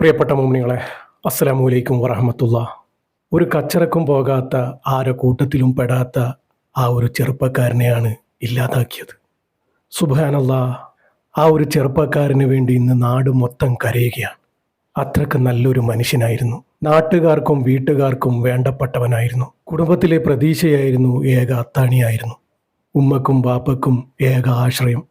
പ്രിയപ്പെട്ട മോമിനികളെ അസ്സലാമു അലൈക്കും വറഹമത്തുള്ള. ഒരു കച്ചറക്കും പോകാത്ത ആരെ കൂട്ടത്തിലും പെടാത്ത ആ ഒരു ചെറുപ്പക്കാരനെയാണ് ഇല്ലാതാക്കിയത്. സുബാനല്ല ആ ഒരു ചെറുപ്പക്കാരന് വേണ്ടി ഇന്ന് നാട് മൊത്തം കരയുകയാണ്. അത്രയ്ക്ക് നല്ലൊരു മനുഷ്യനായിരുന്നു. നാട്ടുകാർക്കും വീട്ടുകാർക്കും വേണ്ടപ്പെട്ടവനായിരുന്നു. കുടുംബത്തിലെ പ്രതീക്ഷയായിരുന്നു ഏക അത്താണിയായിരുന്നു. ഉമ്മക്കും ബാപ്പക്കും ഏക ആശ്രയം.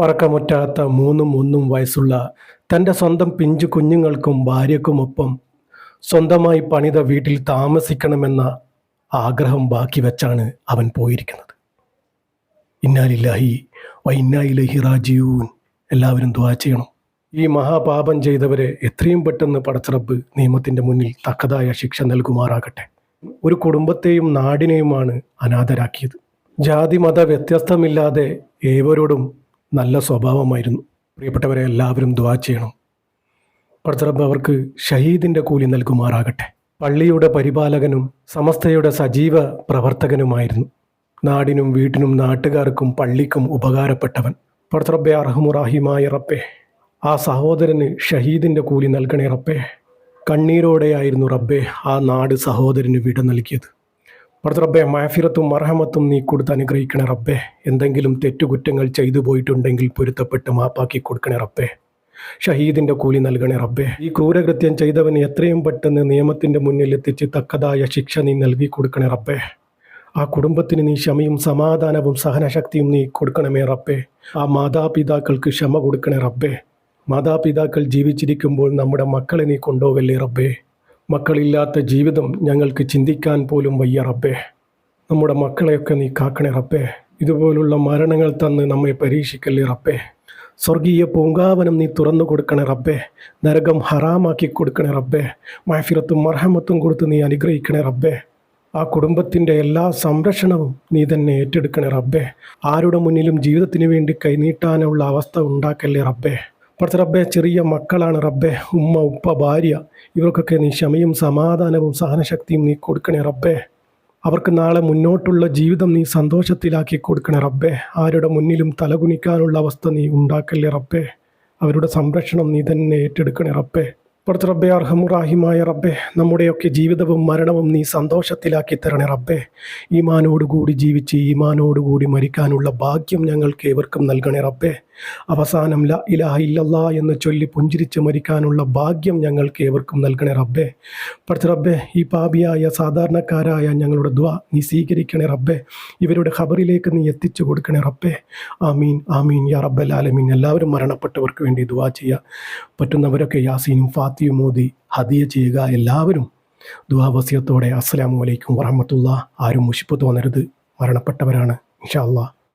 പറക്കമുറ്റാത്ത മൂന്നും ഒന്നും വയസ്സുള്ള തന്റെ സ്വന്തം പിഞ്ചു കുഞ്ഞുങ്ങൾക്കും ഭാര്യക്കുമൊപ്പം സ്വന്തമായി പണിത വീട്ടിൽ താമസിക്കണമെന്ന ആഗ്രഹം ബാക്കി വെച്ചാണ് അവൻ പോയിരിക്കുന്നത്. ഇന്നാലില്ലാഹി വൈന്നായിലഹി റാജിയൂൻ എല്ലാവരും ദ്വാ ചെയ്യണം. ഈ മഹാപാപം ചെയ്തവരെ എത്രയും പെട്ടെന്ന് പടച്ചിറപ്പ് നിയമത്തിന്റെ മുന്നിൽ തക്കതായ ശിക്ഷ നൽകുമാറാകട്ടെ. ഒരു കുടുംബത്തെയും നാടിനെയുമാണ് അനാഥരാക്കിയത്. ജാതി മത വ്യത്യസ്തമില്ലാതെ ഏവരോടും നല്ല സ്വഭാവമായിരുന്നു. പ്രിയപ്പെട്ടവരെ എല്ലാവരും ദ്വാ ചെയ്യണം. പ്രതിറബ് അവർക്ക് ഷഹീദിന്റെ കൂലി നൽകുമാറാകട്ടെ. പള്ളിയുടെ പരിപാലകനും സമസ്തയുടെ സജീവ പ്രവർത്തകനുമായിരുന്നു. നാടിനും വീട്ടിനും നാട്ടുകാർക്കും പള്ളിക്കും ഉപകാരപ്പെട്ടവൻ. പ്രതിറബ്ബെ അർഹമുറാഹിമായ റബ്ബേ ആ സഹോദരന് ഷഹീദിന്റെ കൂലി നൽകണേ റബ്ബേ. കണ്ണീരോടെയായിരുന്നു റബ്ബേ ആ നാട് സഹോദരന് വിട നൽകിയത്. പടച്ച റബ്ബെ മാഫിറത്തും മർഹമത്തും നീ കൊടുത്ത് അനുഗ്രഹിക്കണേ റബ്ബെ. എന്തെങ്കിലും തെറ്റുകുറ്റങ്ങൾ ചെയ്തു പോയിട്ടുണ്ടെങ്കിൽ പൊരുത്തപ്പെട്ട് മാപ്പാക്കി കൊടുക്കണേ റബ്ബെ. ഷഹീദിന്റെ കൂലി നൽകണേ റബ്ബെ. ഈ ക്രൂരകൃത്യം ചെയ്തവന് എത്രയും പെട്ടെന്ന് നിയമത്തിന്റെ മുന്നിൽ എത്തിച്ച് തക്കതായ ശിക്ഷ നീ നൽകി കൊടുക്കണേ റബ്ബെ. ആ കുടുംബത്തിന് നീ ക്ഷമയും സമാധാനവും സഹനശക്തിയും നീ കൊടുക്കണമേ റബ്ബെ. ആ മാതാപിതാക്കൾക്ക് ക്ഷമ കൊടുക്കണേ റബ്ബെ. മാതാപിതാക്കൾ ജീവിച്ചിരിക്കുമ്പോൾ നമ്മുടെ മക്കളെ നീ കൊണ്ടുപോകല്ലേ റബ്ബേ. മക്കളില്ലാത്ത ജീവിതം ഞങ്ങൾക്ക് ചിന്തിക്കാൻ പോലും വയ്യ റബ്ബേ. നമ്മുടെ മക്കളെയൊക്കെ നീ കാക്കണേ റബ്ബേ. ഇതുപോലുള്ള മരണങ്ങൾ തന്ന് നമ്മെ പരീക്ഷിക്കല്ലേ റബ്ബേ. സ്വർഗീയ പൂങ്കാവനം നീ തുറന്നു കൊടുക്കണേ റബ്ബേ. നരകം ഹറാമാക്കി കൊടുക്കണേ റബ്ബേ. മഹഫിറത്തും മർഹമത്തും കൊടുത്ത് നീ അനുഗ്രഹിക്കണേ റബ്ബേ. ആ കുടുംബത്തിന്റെ എല്ലാ സംരക്ഷണവും നീ തന്നെ ഏറ്റെടുക്കണേ റബ്ബേ. ആരുടെ മുന്നിലും ജീവിതത്തിന് വേണ്ടി കൈനീട്ടാനുള്ള അവസ്ഥ ഉണ്ടാക്കല്ലേ റബ്ബേ. പക്ഷെ റബ്ബെ ചെറിയ മക്കളാണ് റബ്ബെ. ഉമ്മ ഉപ്പ ഭാര്യ. ഇവർക്കൊക്കെ നീ ക്ഷമയും സമാധാനവും സഹനശക്തിയും നീ കൊടുക്കണേ റബ്ബെ. അവർക്ക് നാളെ മുന്നോട്ടുള്ള ജീവിതം നീ സന്തോഷത്തിലാക്കി കൊടുക്കണേ റബ്ബെ. ആരുടെ മുന്നിലും തലകുനിക്കാനുള്ള അവസ്ഥ നീ ഉണ്ടാക്കല്ലേ റബ്ബെ. അവരുടെ സംരക്ഷണം നീ തന്നെ ഏറ്റെടുക്കണേ റബ്ബേ. പടുത്ത റബ്ബെ അർഹമുറാഹിമായ റബ്ബെ നമ്മുടെയൊക്കെ ജീവിതവും മരണവും നീ സന്തോഷത്തിലാക്കി തരണേ റബ്ബെ. ഈമാനോടുകൂടി ജീവിച്ച് ഈമാനോടുകൂടി മരിക്കാനുള്ള ഭാഗ്യം ഞങ്ങൾക്ക് ഏവർക്കും നൽകണേ റബ്ബെ. അവസാനം ല ഇലാഹ ഇല്ലല്ലാ എന്ന് ചൊല്ലി പുഞ്ചിരിച്ച് മരിക്കാനുള്ള ഭാഗ്യം ഞങ്ങൾക്ക് ഏവർക്കും നൽകണേ റബ്ബെ. പടുത്ത റബ്ബെ ഈ പാപിയായ സാധാരണക്കാരായ ഞങ്ങളുടെ ദ്വ നീ സ്വീകരിക്കണേ റബ്ബെ. ഇവരുടെ ഖബറിലേക്ക് നീ എത്തിച്ചു കൊടുക്കണേ റബ്ബെ. ആമീൻ ആമീൻ യാ റബ്ബൽ ആലമീൻ. എല്ലാവരും മരണപ്പെട്ടവർക്ക് വേണ്ടി ദുവാ ചെയ്യുക. പറ്റുന്നവരൊക്കെ യാസീനും ഫാത്തിയും മോദി ഹദിയ ചെയ്യുക എല്ലാവരും ദുവാവസ്യത്തോടെ അസ്സലാമു അലൈക്കും വറഹമത്തുള്ള ആരും മുഷിപ്പ് തോന്നരുത്. മരണപ്പെട്ടവരാണ്. ഇൻഷാ